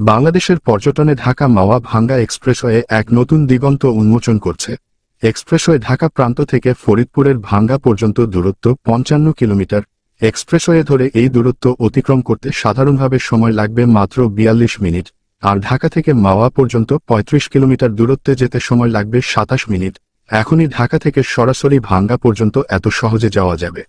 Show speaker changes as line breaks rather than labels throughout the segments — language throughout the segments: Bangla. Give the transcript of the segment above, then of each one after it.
বাংলাদেশের পর্যটনে ঢাকা মাওয়া ভাঙ্গা এক্সপ্রেসওয়ে এক নতুন দিগন্ত উন্মোচন করছে। এক্সপ্রেসওয়ে ঢাকা প্রান্ত থেকে ফরিদপুরের ভাঙ্গা পর্যন্ত দূরত্ব পঞ্চান্ন কিলোমিটার। এক্সপ্রেসওয়ে ধরে এই দূরত্ব অতিক্রম করতে সাধারণভাবে সময় লাগবে মাত্র বিয়াল্লিশ মিনিট, আর ঢাকা থেকে মাওয়া পর্যন্ত ৩৫ কিলোমিটার দূরত্বে যেতে সময় লাগবে সাতাশ মিনিট। এখনই ঢাকা থেকে সরাসরি ভাঙ্গা পর্যন্ত এত সহজে যাওয়া যাবে।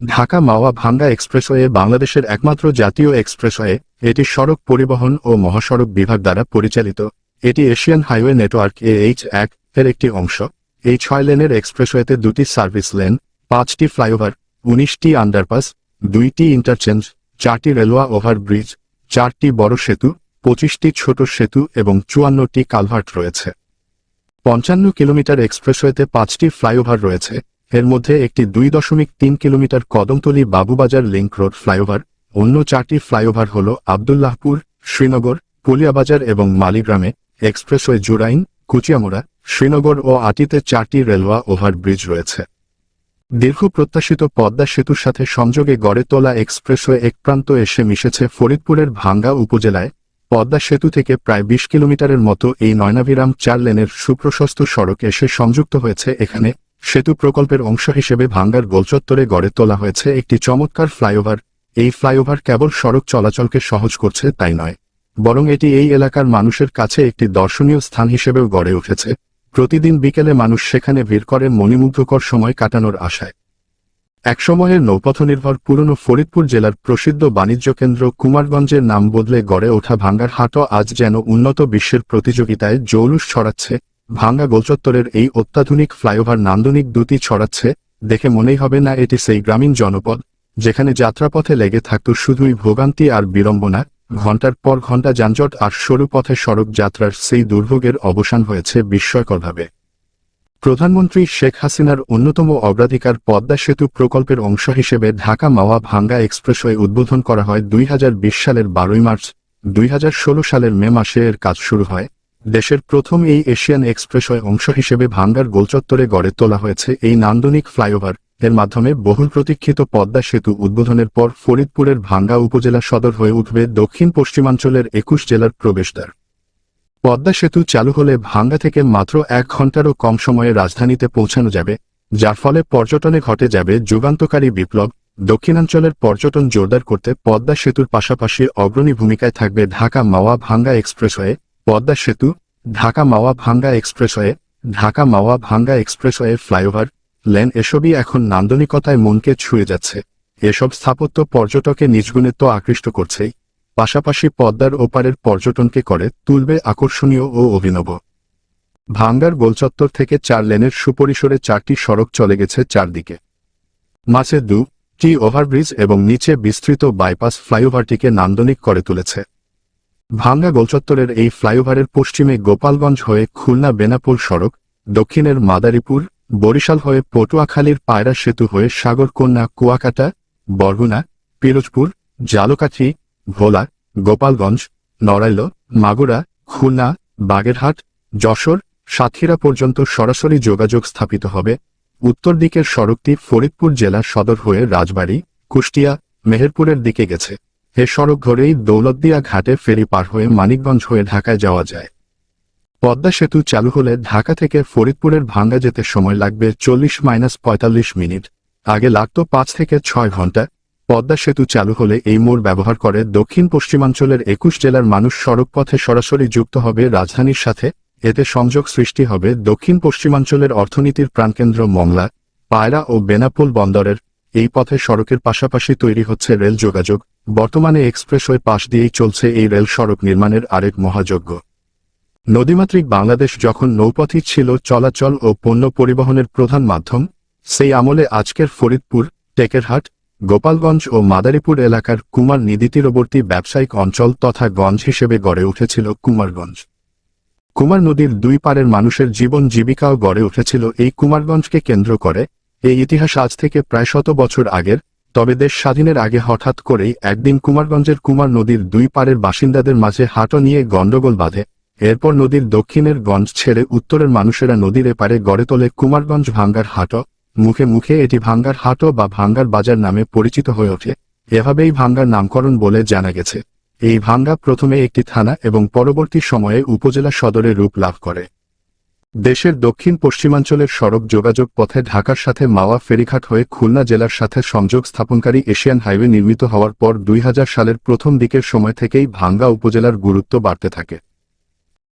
ঢাকা মাওয়া ভাঙ্গা এক্সপ্রেসওয়ে বাংলাদেশের একমাত্র জাতীয় এক্সপ্রেসওয়ে, এটি সড়ক পরিবহন ও মহাসড়ক বিভাগ দ্বারা পরিচালিত। এটি Asian highway network A H এক এর একটি অংশ। এই ছয় লেনের এক্সপ্রেসওয়েতে দুটি সার্ভিস লেন, পাঁচটি ফ্লাইওভার, উনিশটি আন্ডারপাস, দুইটি ইন্টারচেঞ্জ, চারটি রেলওয়া ওভারব্রিজ, চারটি বড় সেতু, পঁচিশটি ছোট সেতু এবং চুয়ান্নটি কালভার্ট রয়েছে। পঞ্চান্ন কিলোমিটার এক্সপ্রেসওয়েতে পাঁচটি ফ্লাইওভার রয়েছে। এর মধ্যে একটি দুই দশমিক তিন kilometre Kadamtali Babubazar link road flyover, অন্য চারটি ফ্লাইওভার হল আবদুল্লাহপুর, শ্রীনগর পুলিয়াবাজার এবং মালিগ্রামে, এক্সপ্রেসওয়ে জুরাইন, কুচিয়ামুড়া, শ্রীনগর ও আটিতে চারটি রেলওয়া ওভারব্রিজ রয়েছে। দীর্ঘ প্রত্যাশিত পদ্মা সেতুর সাথে সংযোগে গড়ে তোলা এক্সপ্রেসওয়ে এক প্রান্ত এসে মিশেছে ফরিদপুরের ভাঙ্গা উপজেলায়। পদ্মা সেতু থেকে প্রায় বিশ কিলোমিটারের মতো এই নয়নাভিরাম চার লেনের সুপ্রশস্ত সড়ক এসে সংযুক্ত হয়েছে এখানে। সেতু প্রকল্পের অংশ হিসেবে ভাঙ্গার গোলচত্বরে গড়ে তোলা হয়েছে একটি চমৎকার ফ্লাইওভার। এই ফ্লাইওভার কেবল সড়ক চলাচলকে সহজ করছে, তাই নয়। বরং এটি এই এলাকার মানুষের কাছে একটি দর্শনীয় স্থান হিসেবেও গড়ে উঠেছে। প্রতিদিন বিকেলে মানুষ সেখানে ভিড় করে মণিমুগ্ধকর সময় কাটানোর আশায়। একসময়ের নৌপথনির্ভর পুরনো ফরিদপুর জেলার প্রসিদ্ধ বাণিজ্য কেন্দ্র কুমারগঞ্জের নাম বদলে গড়ে ওঠা ভাঙ্গার হাটও আজ যেন উন্নত বিশ্বের প্রতিযোগিতায় জৌলুস ছড়াচ্ছে। ভাঙ্গা গোলচত্বরের এই অত্যাধুনিক ফ্লাইওভার নান্দনিক দুটি ছড়াচ্ছে, দেখে মনেই হবে না এটি সেই গ্রামীণ জনপদ, যেখানে যাত্রাপথে লেগে থাকত শুধুই ভোগান্তি আর বিড়ম্বনা, ঘণ্টার পর ঘণ্টা যানজট আর সরু পথে সড়ক যাত্রার সেই দুর্ভোগের অবসান হয়েছে বিস্ময়করভাবে। প্রধানমন্ত্রী শেখ হাসিনার অন্যতম অগ্রাধিকার পদ্মা সেতু প্রকল্পের অংশ হিসেবে ঢাকা মাওয়া ভাঙ্গা এক্সপ্রেসওয়ে উদ্বোধন করা হয় দুই হাজার বিশ সালের বারোই মার্চ, দুই হাজার ষোলো সালের মে মাসে এর কাজ শুরু হয়। দেশের প্রথম এই এশিয়ান এক্সপ্রেসওয়ে অংশ হিসেবে ভাঙ্গার গোলচত্বরে গড়ে তোলা হয়েছে এই নান্দনিক ফ্লাইওভার। এর মাধ্যমে বহুল প্রতীক্ষিত পদ্মা সেতু উদ্বোধনের পর ফরিদপুরের ভাঙ্গা উপজেলা সদর হয়ে উঠবে দক্ষিণ পশ্চিমাঞ্চলের একুশ জেলার প্রবেশদ্বার। পদ্মা সেতু চালু হলে ভাঙ্গা থেকে মাত্র এক ঘন্টারও কম সময়ে রাজধানীতে পৌঁছানো যাবে, যার ফলে পর্যটনে ঘটে যাবে যুগান্তকারী বিপ্লব। দক্ষিণাঞ্চলের পর্যটন জোরদার করতে পদ্মা সেতুর পাশাপাশি অগ্রণী ভূমিকায় থাকবে ঢাকা মাওয়া ভাঙ্গা এক্সপ্রেসওয়ে। পদ্মা সেতু, ঢাকা মাওয়া ভাঙ্গা এক্সপ্রেসওয়ে, ঢাকা মাওয়া ভাঙ্গা এক্সপ্রেসওয়ে ফ্লাইওভার, লেন এসবই এখন নান্দনিকতায় মনকে ছুঁয়ে যাচ্ছে। এসব স্থাপত্য পর্যটকে নিজগুণে তো আকৃষ্ট করছেই। পাশাপাশি পদ্মার ওপারের পর্যটনকে করে তুলবে আকর্ষণীয় ও অভিনব। ভাঙ্গার গোলচত্বর থেকে চার লেনের সুপরিসরে চারটি সড়ক চলে গেছে চারদিকে। মাঝে দু, টি ওভারব্রিজ এবং নিচে বিস্তৃত বাইপাস ফ্লাইওভারটিকে নান্দনিক করে তুলেছে। ভাঙ্গা গোলচত্বরের এই ফ্লাইওভারের পশ্চিমে গোপালগঞ্জ হয়ে খুলনা বেনাপোল সড়ক, দক্ষিণের মাদারীপুর, বরিশাল হয়ে পটুয়াখালীর পায়রা সেতু হয়ে সাগরকন্যা কুয়াকাটা, বরগুনা, পিরোজপুর, জালকাঠি, ভোলা, গোপালগঞ্জ, নড়াইল, মাগুরা, খুলনা, বাগেরহাট, যশোর, সাতক্ষীরা পর্যন্ত সরাসরি যোগাযোগ স্থাপিত হবে। উত্তর দিকের সড়কটি ফরিদপুর জেলা সদর হয়ে রাজবাড়ী, কুষ্টিয়া, মেহেরপুরের দিকে গেছে। এ সড়ক ধরেই দৌলতদিয়া ঘাটে ফেরি পার হয়ে মানিকগঞ্জ হয়ে ঢাকায় যাওয়া যায়। পদ্মা সেতু চালু হলে ঢাকা থেকে ফরিদপুরের ভাঙ্গা যেতে সময় লাগবে চল্লিশ মাইনাস পঁয়তাল্লিশ মিনিট। আগে লাগত পাঁচ থেকে ছয় ঘণ্টা। পদ্মা সেতু চালু হলে এই মোড় ব্যবহার করে দক্ষিণ পশ্চিমাঞ্চলের একুশ জেলার মানুষ সড়ক পথে সরাসরি যুক্ত হবে রাজধানীর সাথে। এতে সংযোগ সৃষ্টি হবে দক্ষিণ পশ্চিমাঞ্চলের অর্থনীতির প্রাণকেন্দ্র মংলা, পায়রা ও বেনাপোল বন্দরের এই পথে সড়কের পাশাপাশি তৈরি হচ্ছে রেল যোগাযোগ, বর্তমানে এক্সপ্রেসওয়ে পাশ দিয়েই চলছে এই রেল সড়ক নির্মাণের আরেক মহাযজ্ঞ। নদীমাতৃক বাংলাদেশ যখন নৌপথই ছিল চলাচল ও পণ্য পরিবহনের প্রধান মাধ্যম, সেই আমলে আজকের ফরিদপুর, টেকেরহাট, গোপালগঞ্জ ও মাদারীপুর এলাকার কুমার নদী তীরবর্তী ব্যবসায়িক অঞ্চল তথা গঞ্জ হিসেবে গড়ে উঠেছিল কুমারগঞ্জ। কুমার নদীর দুই পারের মানুষের জীবন জীবিকাও গড়ে উঠেছিল এই কুমারগঞ্জকে কেন্দ্র করে এই ইতিহাস আজ থেকে প্রায় শত বছর আগের, তবে দেশ স্বাধীনের আগে হঠাৎ করেই একদিন কুমারগঞ্জের কুমার নদীর দুই পারের বাসিন্দাদের মাঝে হাঁটো নিয়ে গণ্ডগোল বাঁধে। এরপর নদীর দক্ষিণের গঞ্জ ছেড়ে উত্তরের মানুষেরা নদীর এপারে গড়ে তোলে কুমারগঞ্জ ভাঙ্গার হাটো। মুখে মুখে এটি ভাঙ্গার হাটো বা ভাঙ্গার বাজার নামে পরিচিত হয়ে ওঠে। এভাবেই ভাঙ্গার নামকরণ বলে জানা গেছে। এই ভাঙ্গা প্রথমে একটি থানা এবং পরবর্তী সময়ে উপজেলা সদরে রূপ লাভ করে। দেশের দক্ষিণ পশ্চিমাঞ্চলের সড়ক যোগাযোগ পথে ঢাকার সাথে মাওয়া ফেরিঘাট হয়ে খুলনা জেলার সাথে সংযোগ স্থাপনকারী এশিয়ান হাইওয়ে নির্মিত হওয়ার পর দুই হাজার সালের প্রথম দিকের সময় থেকেই ভাঙ্গা উপজেলার গুরুত্ব বাড়তে থাকে।